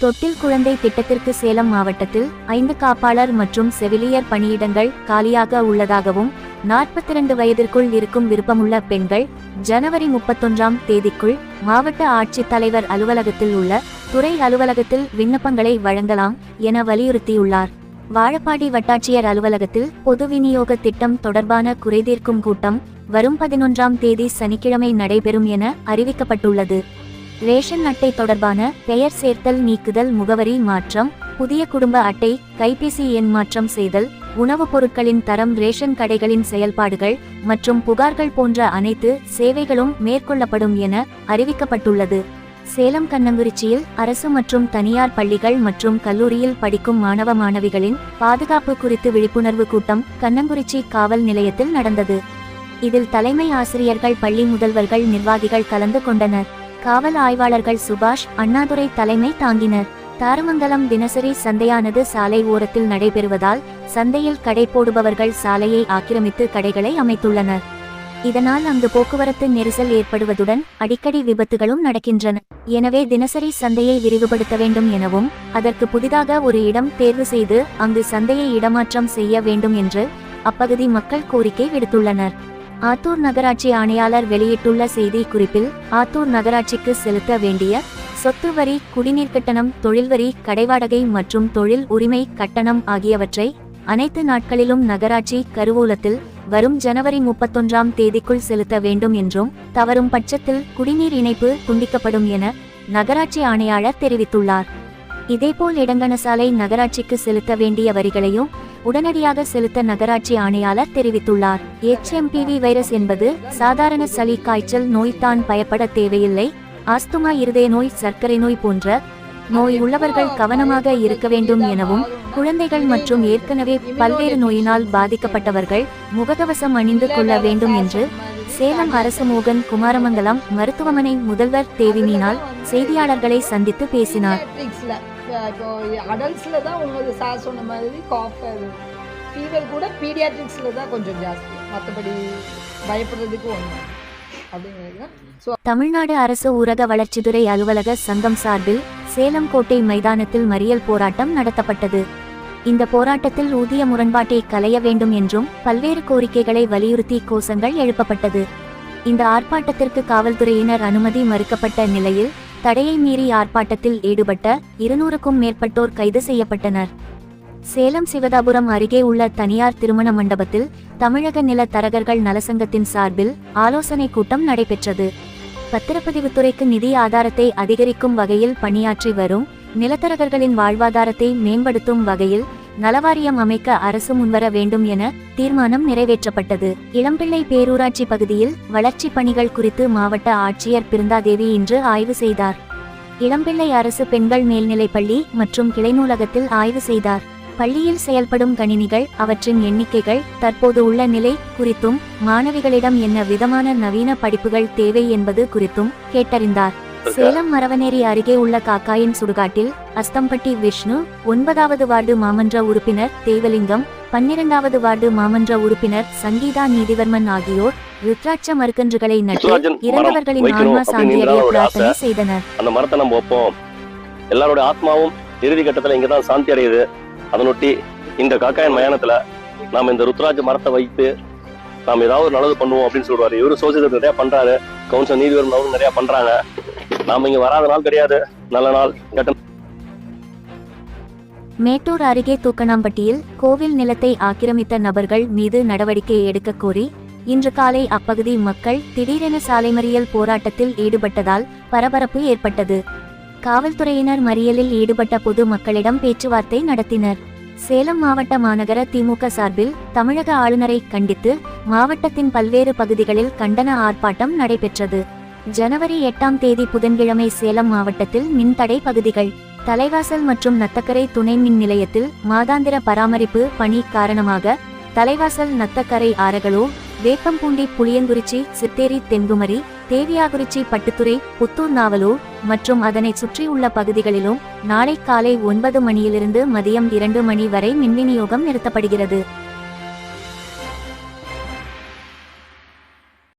தொட்டில் குழந்தை திட்டத்திற்கு சேலம் மாவட்டத்தில் ஐந்து காப்பாளர் மற்றும் செவிலியர் பணியிடங்கள் காலியாக உள்ளதாகவும் நாற்பத்தி இரண்டு வயதிற்குள் இருக்கும் விருப்பமுள்ள பெண்கள் ஜனவரி முப்பத்தொன்றாம் தேதிக்குள் மாவட்ட ஆட்சித்தலைவர் அலுவலகத்தில் உள்ள துறை அலுவலகத்தில் விண்ணப்பங்களை வழங்கலாம் என வலியுறுத்தியுள்ளார். வாழப்பாடி வட்டாட்சியர் அலுவலகத்தில் பொது விநியோக திட்டம் தொடர்பான குறைதீர்க்கும் கூட்டம் வரும் பதினொன்றாம் தேதி சனிக்கிழமை நடைபெறும் என அறிவிக்கப்பட்டுள்ளது. ரேஷன் அட்டை தொடர்பான பெயர் சேர்த்தல் நீக்குதல் முகவரி மாற்றம் புதிய குடும்ப அட்டை கைபேசி எண் மாற்றம் செய்தல் உணவுப் பொருட்களின் தரம் ரேஷன் கடைகளின் செயல்பாடுகள் மற்றும் புகார்கள் போன்ற அனைத்து சேவைகளும் மேற்கொள்ளப்படும் என அறிவிக்கப்பட்டுள்ளது. சேலம் கண்ணங்குறிச்சியில் அரசு மற்றும் தனியார் பள்ளிகள் மற்றும் கல்லூரியில் படிக்கும் மாணவ மாணவிகளின் பாதுகாப்பு குறித்து விழிப்புணர்வு கூட்டம் கண்ணங்குறிச்சி காவல் நிலையத்தில் நடந்தது. இதில் தலைமை ஆசிரியர்கள் பள்ளி முதல்வர்கள் நிர்வாகிகள் கலந்து கொண்டனர். காவல் ஆய்வாளர்கள் சுபாஷ் அண்ணாதுரை தலைமை தாங்கினர். தாரமங்கலம் தினசரி சந்தையானது சாலை ஓரத்தில் நடைபெறுவதால் சந்தையில் கடை போடுபவர்கள் சாலையை ஆக்கிரமித்து கடைகளை அமைத்துள்ளனர். இதனால் அங்கு போக்குவரத்து நெரிசல் ஏற்படுவதுடன் அடிக்கடி விபத்துகளும் நடக்கின்றன. எனவே தினசரி சந்தையை விரிவுபடுத்த வேண்டும் எனவும் அதற்கு புதிதாக ஒரு இடம் தேர்வு செய்து அங்கு சந்தையை இடமாற்றம் செய்ய வேண்டும் என்று அப்பகுதி மக்கள் கோரிக்கை விடுத்துள்ளனர். ஆத்தூர் நகராட்சி ஆணையாளர் வெளியிட்டுள்ள செய்தி குறிப்பில் ஆத்தூர் நகராட்சிக்கு செலுத்த வேண்டிய சொத்து வரி குடிநீர் கட்டணம் தொழில் வரி கடைவாடகை மற்றும் தொழில் உரிமை கட்டணம் ஆகியவற்றை அனைத்து நாட்களிலும் நகராட்சி கருவூலத்தில் வரும் ஜனவரி முப்பத்தொன்றாம் தேதிக்குள் செலுத்த வேண்டும் என்றும் தவறும் பட்சத்தில் குடிநீர் இணைப்பு துண்டிக்கப்படும் என நகராட்சி ஆணையாளர் தெரிவித்துள்ளார். இதேபோல் இடங்கணசாலை நகராட்சிக்கு செலுத்த வேண்டிய வரிகளையும் உடனடியாக செலுத்த நகராட்சி ஆணையாளர் தெரிவித்துள்ளார். எச்எம்பிவி வைரஸ் என்பது சாதாரண சளி காய்ச்சல் நோய்தான் பயப்பட தேவையில்லை. ஆஸ்துமா இருதய நோய் சர்க்கரை நோய் போன்ற நோய் உள்ளவர்கள் கவனமாக இருக்க வேண்டும் எனவும் குழந்தைகள் மற்றும் ஏற்கனவே பல்வேறு நோயினால் பாதிக்கப்பட்டவர்கள் முகக்கவசம் அணிந்து கொள்ள வேண்டும் என்று சேலம் அரசு மோகன் குமாரமங்கலம் மருத்துவமனை முதல்வர் தேவினினால் செய்தியாளர்களை சந்தித்து பேசினார். பீடியாட்ரிக்ஸில் இப்போ அடல்ட்ஸில் தான் உங்களுக்கு சார் சொன்ன மாதிரி காஃப் ஃபீவர் கூட பீடியாட்ரிக்ஸில் தான் கொஞ்சம் ஜாஸ்தி. மற்றபடி பயப்படுறதுக்கு ஒன்று தமிழ்நாடு அரசு ஊரக வளர்ச்சித்துறை அலுவலக சங்கம் சார்பில் சேலம் கோட்டை மைதானத்தில் மறியல் போராட்டம் நடத்தப்பட்டது. இந்த போராட்டத்தில் ஊதிய முரண்பாட்டை களைய வேண்டும் என்றும் பல்வேறு கோரிக்கைகளை வலியுறுத்தி கோஷங்கள் எழுப்பப்பட்டது. இந்த ஆர்ப்பாட்டத்திற்கு காவல்துறையினர் அனுமதி மறுக்கப்பட்ட நிலையில் தடையை மீறி ஆர்ப்பாட்டத்தில் ஈடுபட்ட இருநூறுக்கும் மேற்பட்டோர் கைது செய்யப்பட்டனர். சேலம் சிவதாபுரம் அருகே உள்ள தனியார் திருமண மண்டபத்தில் தமிழக நில தரகர்கள் நலசங்கத்தின் சார்பில் ஆலோசனை கூட்டம் நடைபெற்றது. பத்திரப்பதிவுத்துறைக்கு நிதி ஆதாரத்தை அதிகரிக்கும் வகையில் பணியாற்றி வரும் நிலத்தரகர்களின் வாழ்வாதாரத்தை மேம்படுத்தும் வகையில் நலவாரியம் அமைக்க அரசு முன்வர வேண்டும் என தீர்மானம் நிறைவேற்றப்பட்டது. இளம்பிள்ளை பேரூராட்சி பகுதியில் வளர்ச்சிப் பணிகள் குறித்து மாவட்ட ஆட்சியர் பிருந்தாதேவி இன்று ஆய்வு செய்தார். இளம்பிள்ளை அரசு பெண்கள் மேல்நிலைப்பள்ளி மற்றும் கிளைநூலகத்தில் ஆய்வு செய்தார். பள்ளியில் செயல்படும் கணினிகள் அவற்றின் எண்ணிக்கைகள் தற்போது உள்ள நிலை குறித்தும் மாணவிகளிடம் என்ன விதமான நவீன படிப்புகள் தேவை என்பது குறித்தும் கேட்டறிந்தார். சேலம் மரவனேரி அருகே உள்ள காக்காயின் சுடுகாட்டில் அஸ்தம்பட்டி விஷ்ணு ஒன்பதாவது வார்டு மாமன்ற உறுப்பினர் தேவலிங்கம் பன்னிரண்டாவது வார்டு மாமன்ற உறுப்பினர் சங்கீதா நீதிவர்மன் ஆகியோர் ருத்ராட்ச மறுக்கன்றுகளை நட்டு இறந்தவர்களின் ஆன்மா சாந்தியடைய பிரார்த்தனை. செய்தனர். அந்த மரத்தை நம்ம வைப்போம். எல்லாரோட ஆத்மாவும் இறுதி கட்டத்துல இங்க தான் சாந்தி அடையுது. அதனொட்டி இந்த காக்காயன் மயானத்துல நாம இந்த ருத்ராஜ மரத்தை வைத்து நாம ஏதாவது நல்லது பண்ணுவோம் அப்படின்னு சொல்லுவாரு. இவரு சோசியல் நிறைய பண்றாரு. கவுன்சில் நீதிபதி அவரும் நிறைய பண்றாங்க. நாம இங்க வராத நாள் கிடையாது. நல்ல நாள். கெட்ட மேட்டூர் அருகே தூக்கணாம்பட்டியில் கோவில் நிலத்தை ஆக்கிரமித்த நபர்கள் மீது நடவடிக்கை எடுக்கக் கோரி இன்று காலை அப்பகுதி மக்கள் திடீரென சாலை மறியல் போராட்டத்தில் ஈடுபட்டதால் பரபரப்பு ஏற்பட்டது. காவல்துறையினர் மறியலில் ஈடுபட்ட பொது மக்களிடம் பேச்சுவார்த்தை நடத்தினர். சேலம் மாவட்ட மாநகர திமுக சார்பில் தமிழக ஆளுநரை கண்டித்து மாவட்டத்தின் பல்வேறு பகுதிகளில் கண்டன ஆர்ப்பாட்டம் நடைபெற்றது. ஜனவரி எட்டாம் தேதி புதன்கிழமை சேலம் மாவட்டத்தில் மின்தடை பகுதிகள் தலைவாசல் மற்றும் நத்தக்கரை துணை மின் நிலையத்தில் மாதாந்திர பராமரிப்பு பணி காரணமாக தலைவாசல் நத்தக்கரை ஆறகளோ வேப்பம்பூண்டி புளியங்குறிச்சி சித்தேரி தென்குமரி தேவியாகுறிச்சி பட்டுத்துறை புத்தூர் நாவலூர் மற்றும் அதனை சுற்றியுள்ள பகுதிகளிலும் நாளை காலை ஒன்பது மணியிலிருந்து மதியம் இரண்டு மணி வரை மின்விநியோகம் நிறுத்தப்படுகிறது.